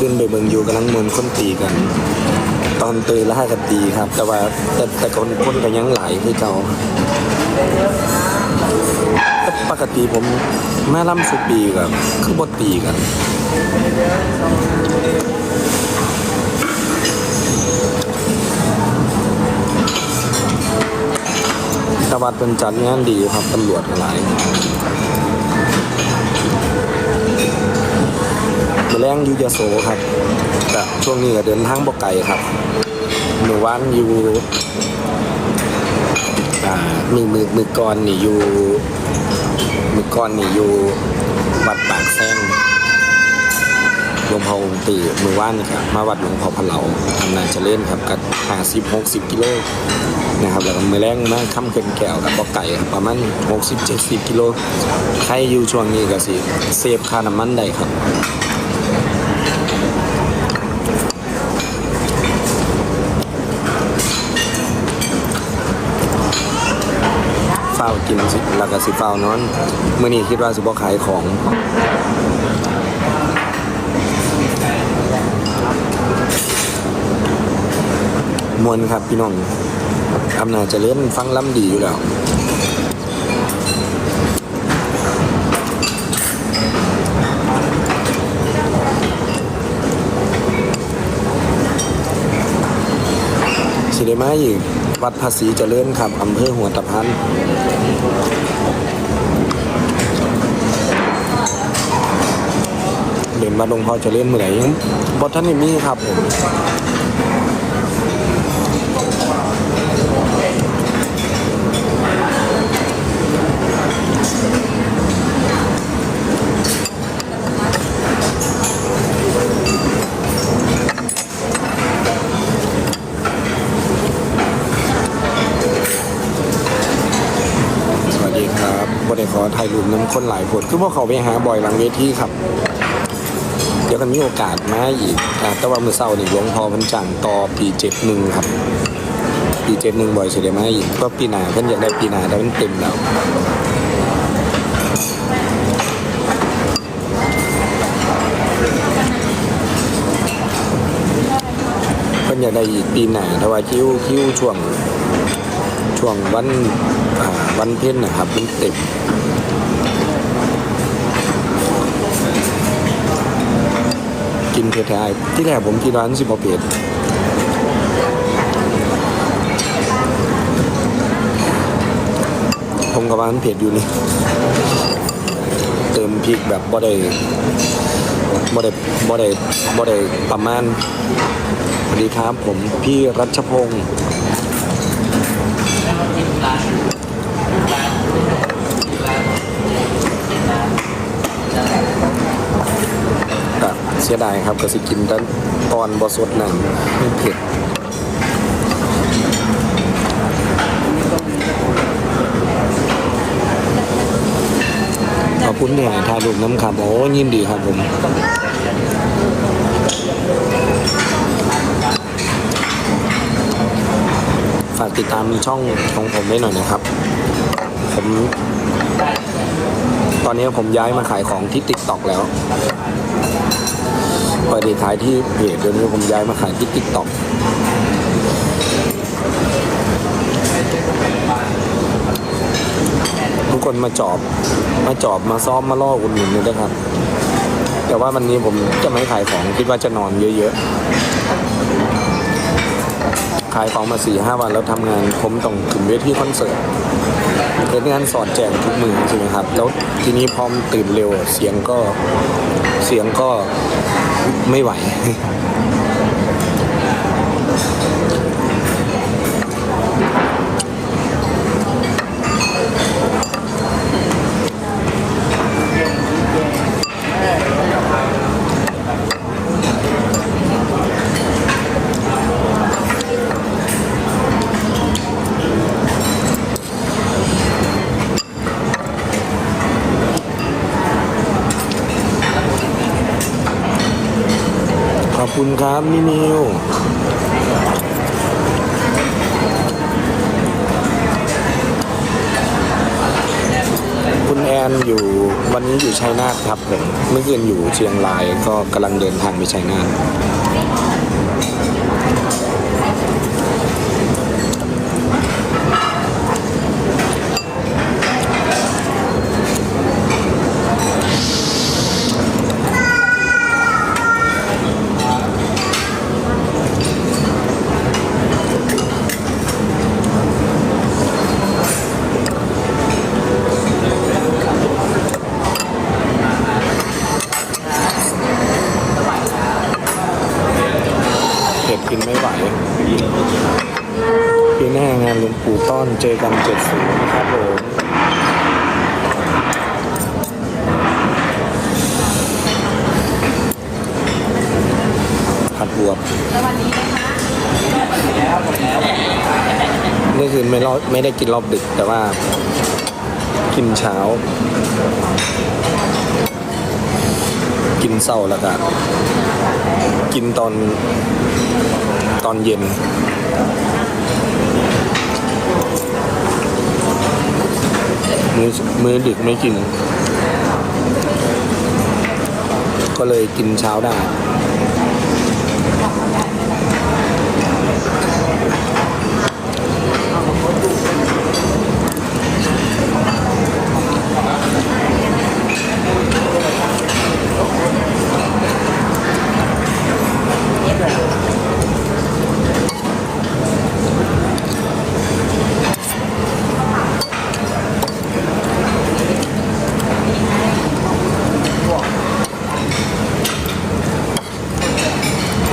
ขึ้นไปเมืองอยู่กำลังมวนคนตีกัน ตอนเตยล่ากันตีครับ แต่ว่าแต่แต่คนคนก็ยังไหลายคือเก่าปกติผมแม่ล่ำสุปีกับคือบตีกันตวัดเป็นจัดงานดีครับตำรวจหลาย มาแรงยูยโสครับแต่ช่วงนี้ก็เดินทางบ่ไกลครับหมู่บ้านอยู่มือมือมือก่อนนี่อยู่มือก่อนนี่อยู่วัดปากแซงหลวงพ่อองค์ตื่มือว่านครับมาวัดหลวงพ่อพะเหลาทำนานเจริญครับกับห้าสิบหกสิบกิโลนะครับแล้วก็มือแรงมาค่ำเกินแก้วกับบ่ไก่ครับประมาณ60 70กิโลใครอยู่ช่วงนี้ก็สิเซฟค่าน้ำมันได้ครับ ฝ้าวกินแล้วก็สิเฝ้าวนอนเมื่อนี้คิดว่าสิบ่ขายของ มวนครับพี่น้องอำนาจเจะเล่นฟังล้ำดีอยู่แล้ว สิได้มาอีก วัดภาษีเจริญครับอำเภอหัวตะพันเดินมาลงพอเจริญเมื่อไหร่ยังบอท่านนี่มีครับผม คนหลายคนคือพวกเขาไปหาบ่อยหลังเวทีครับ เดี๋ยวกันมีโอกาสมาอีกอาแต่ว่ามือเศร้านี่หลวงพ่อพันจังต่อปีเจ็ดหนึ่งครับ ปีเจ็ดหนึ่งบ่อยเสียมาอีกก็ปีหนาเพิ่นอยากได้ปีหนาแต่มันเต็มแล้วเพิ่นอยากได้อีกปีหน้าแต่ว่าคิ้วคิ้วช่วงช่วงวันวันเพ็ญนะครับมันเต็ม กินเผ็ดไทยที่แรกผมคิดว่านสิบเผ็ดผมกับว่านเผ็ดอยู่นี่ เติมพริกแบบบ่ได้บ่ได้บ่ได้บ่ได้ประมาณสวัสดีครับผมพี่รัชพงศ์ ก็เสียดายครับก็สิกินแต่ตอนบอสดนั่นไม่เผ็ดขอบคุณที่ให้ทายรูปน้ำครับโอ้ยินดีครับผมฝากติดตามช่องของผมไว้หน่อยนะครับ ผม ตอนนี้ผมย้ายมาขายของที่ติ๊กต็อกแล้ว ปกติขายที่เพจเดี๋ยวนี้ผมย้ายมาขายที่ติ๊กต็อกทุกคนมาจอบ มาจอบมาซ้อมมาล่ออุ่นหนุนเลยนะครับ แต่ว่าวันนี้ผมจะไม่ขายของคิดว่าจะนอนเยอะๆ ขายของมาสี่ห้าวันแล้วทำงานผมต้องถึงเวทีคอนเสิร์ตเป็นงานสอดแจงทุกมือใช่ไหมครับ แล้วทีนี้พอมตื่นเร็วเสียงก็เสียงก็ ไม่ไหว คุณครับนินิวคุณแอนอยู่วันนี้อยู่ชัยนาทครับผมเมื่อคืนอยู่เชียงรายก็กำลังเดินทางไปชัยนาทเผ็ดกินไม่ไหวปีหน้างานหลวงปู่ต้อนเจอกันเจ็ดศูนย์นะครับผม ผัดบวบเมื่อคืนไม่รอไม่ได้กินรอบดึก แต่ว่ากินเช้า กินเศร้าแล้วก็กินตอนตอนเย็นมือมือดึกไม่กิน ก็เลยกินเช้าได้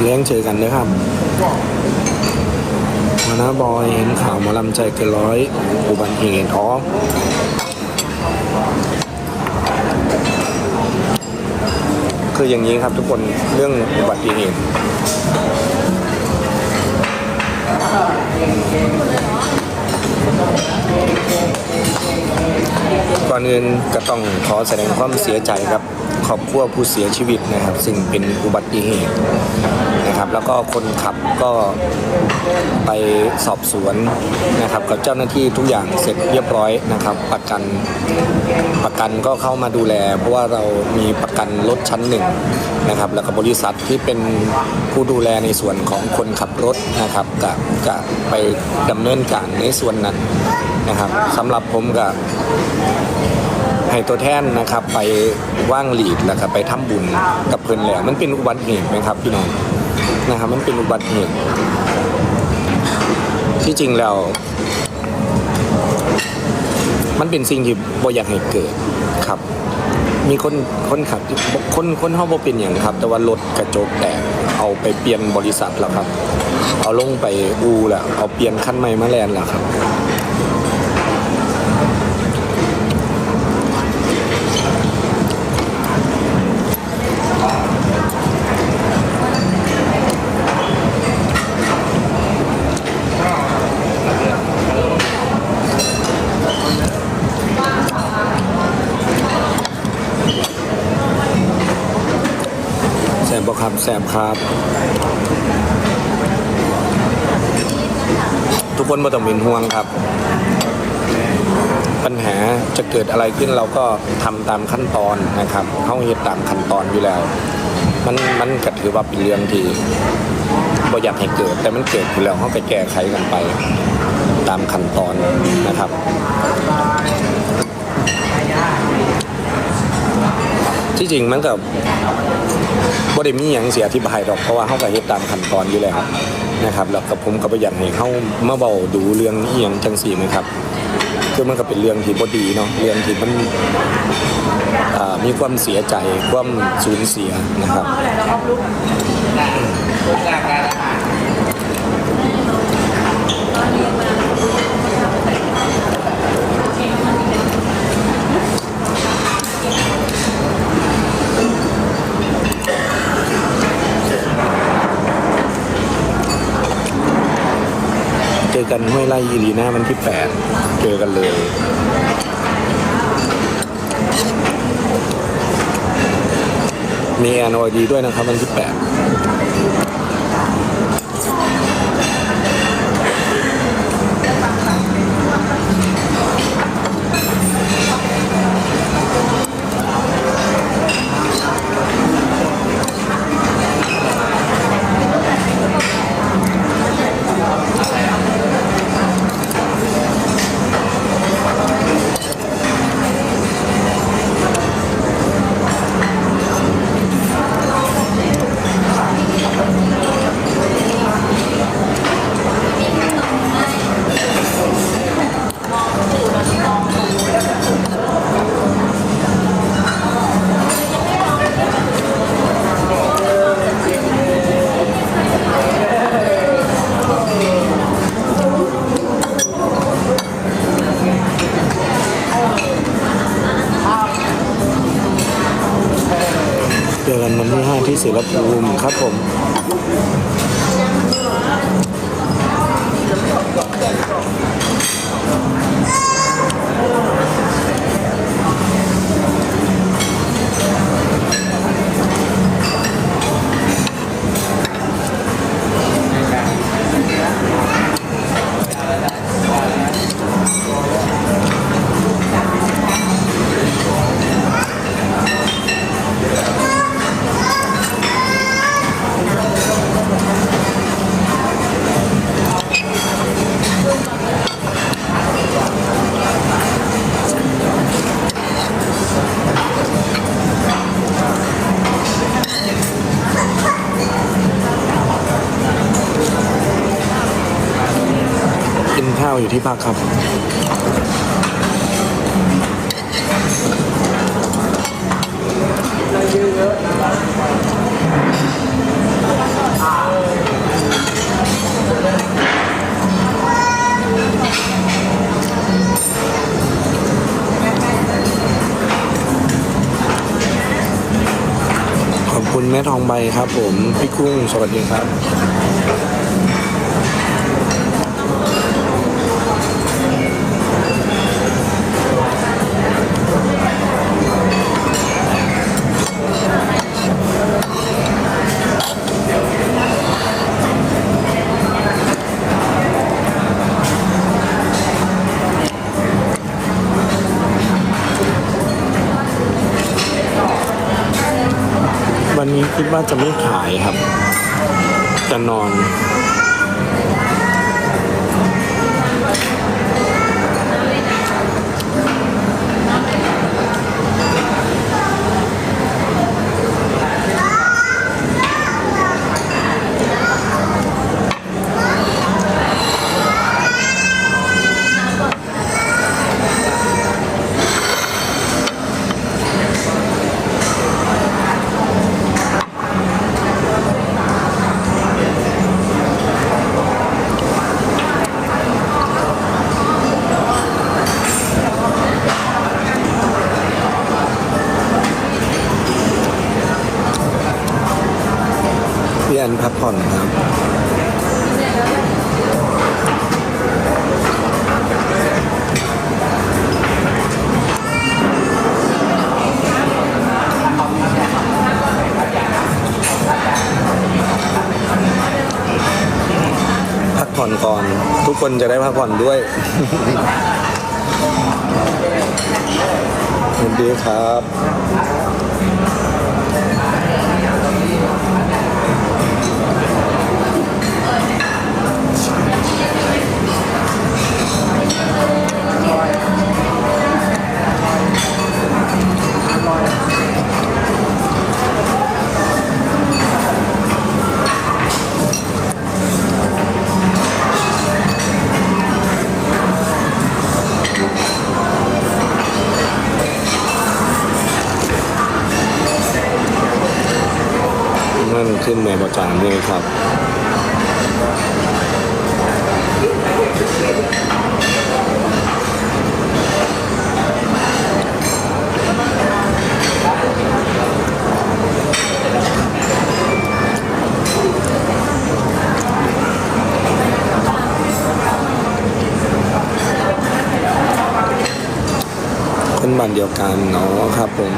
เลี้ยงเจอกันนะครับมานะบอยเห็นข่าวหมอลำใจเกินร้อยอุบัติเหตุอ๋อคืออย่างนี้ครับทุกคนเรื่องอุบัติเหตุก่อนอื่นก็ต้องขอแสดงความเสียใจครับครอบครัวผู้เสียชีวิตนะครับ ซึ่งเป็นอุบัติเหตุ นะครับแล้วก็คนขับก็ไปสอบสวนนะครับกับเจ้าหน้าที่ทุกอย่างเสร็จเรียบร้อยนะครับ ประกันประกันก็เข้ามาดูแล เพราะว่าเรามีประกันรถชั้นหนึ่งนะครับแล้วก็บริษัทที่เป็นผู้ดูแลในส่วนของคนขับรถนะครับก็ก็ไปดำเนินการในส่วนนั้นนะครับสำหรับผมกับให้ตัวแทนนะครับไปว่างหลีดแล้วก็ไปทำบุญกับเพิ่อนแล้วมันเป็นอุบัติเหตุไหมครับพี่น้อง นะครับมันเป็นอุบัติเหตุที่จริงแล้ว มันเป็นสิ่งที่บ่อยากให้เกิดครับ มีคนคนขับคนคนเฮาบ่เป็นอย่างครับ แต่ว่ารถกระจกแตกเอาไปเปลี่ยนบริษัทแล้วครับ เอาลงไปอูแล้วเอาเปลี่ยนคันใหม่มาแลนแล้วครับ บบ่ครับแสบครับ ทุกคนม่ต้องเป็นห่วงครับ ปัญหาจะเกิดอะไรขึ้นเราก็ทำตามขั้นตอนนะครับเข้าเหตุตามขั้นตอนอยู่แล้ว มันมันก็ถือว่าเป็นเรื่องที่บ่อยากให้เกิด แต่มันเกิดอยู่แล้วเขาก็แก้ไขกันไป ตามขั้นตอนนะครับที่จริงมันกับ บ่ได้มีหยังเสียอธิบายดอกเพราะว่าเขาก็เฮ็ดตามขั้นตอนอยู่แล้วนะครับแล้วกับผมก็บ่อยากให้เขามาเบาดูเรื่องอีหยังจังซี่นะครับคือมันก็เป็นเรื่องที่บ่ดีเนาะเรื่องที่มันมีความเสียใจความสูญเสียนะครับเจอ อกันห้วยไร่อีรีนาวันที่แปดเจอกันเลยมีแอนโอดีด้วยนะครับวันที่แปด จอกันวันที่ห้าที่ศิลปภูมิครับผม ที่พักครับ ขอบคุณแม่ทองใบครับผม พี่กุ้งสวัสดีครับ วันนี้คิดว่าจะไม่ขายครับ จะนอน ผ่อนครับพักผ่อนก่อน ทุกคนจะได้พักผ่อนด้วยสวัสดีครับ ขึ้นแม่ประจานเลยครับคนบ้านเดียวกันเนาะครับผม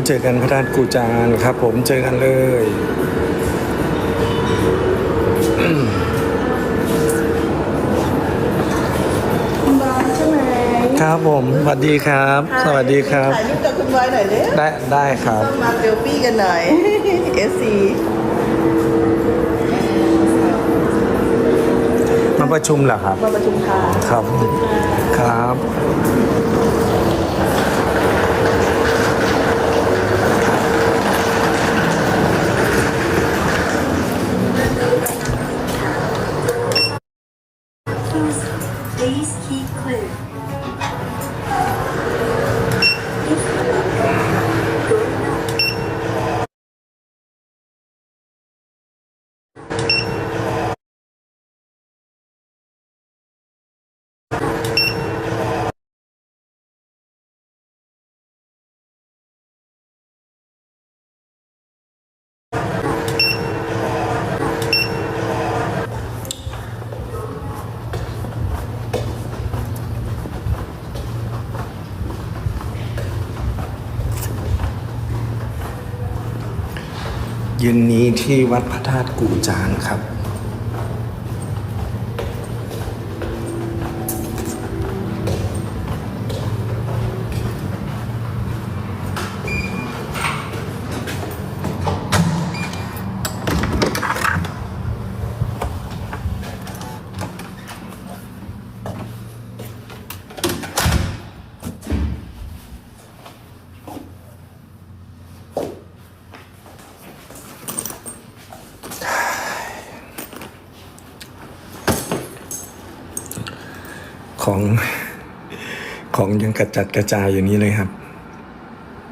นนี้เจอกันพระธาตุกูจานครับ ผมเจอกันเลยคุณบอยใช่ไหมครับผมสวัสดีครับ สวัสดีครับถ่ายรูปกับคุณบอยหน่อยเด้ได้ได้ครับต้องมาเซลฟี่กันหน่อย SC มาประชุมเหรอครับ มาประชุมค่ะ ครับ ครับ เย็นนี้ที่วัดพระธาตุกู่จานครับ ของของยังกระจัดกระจายอยู่นี้เลยครับ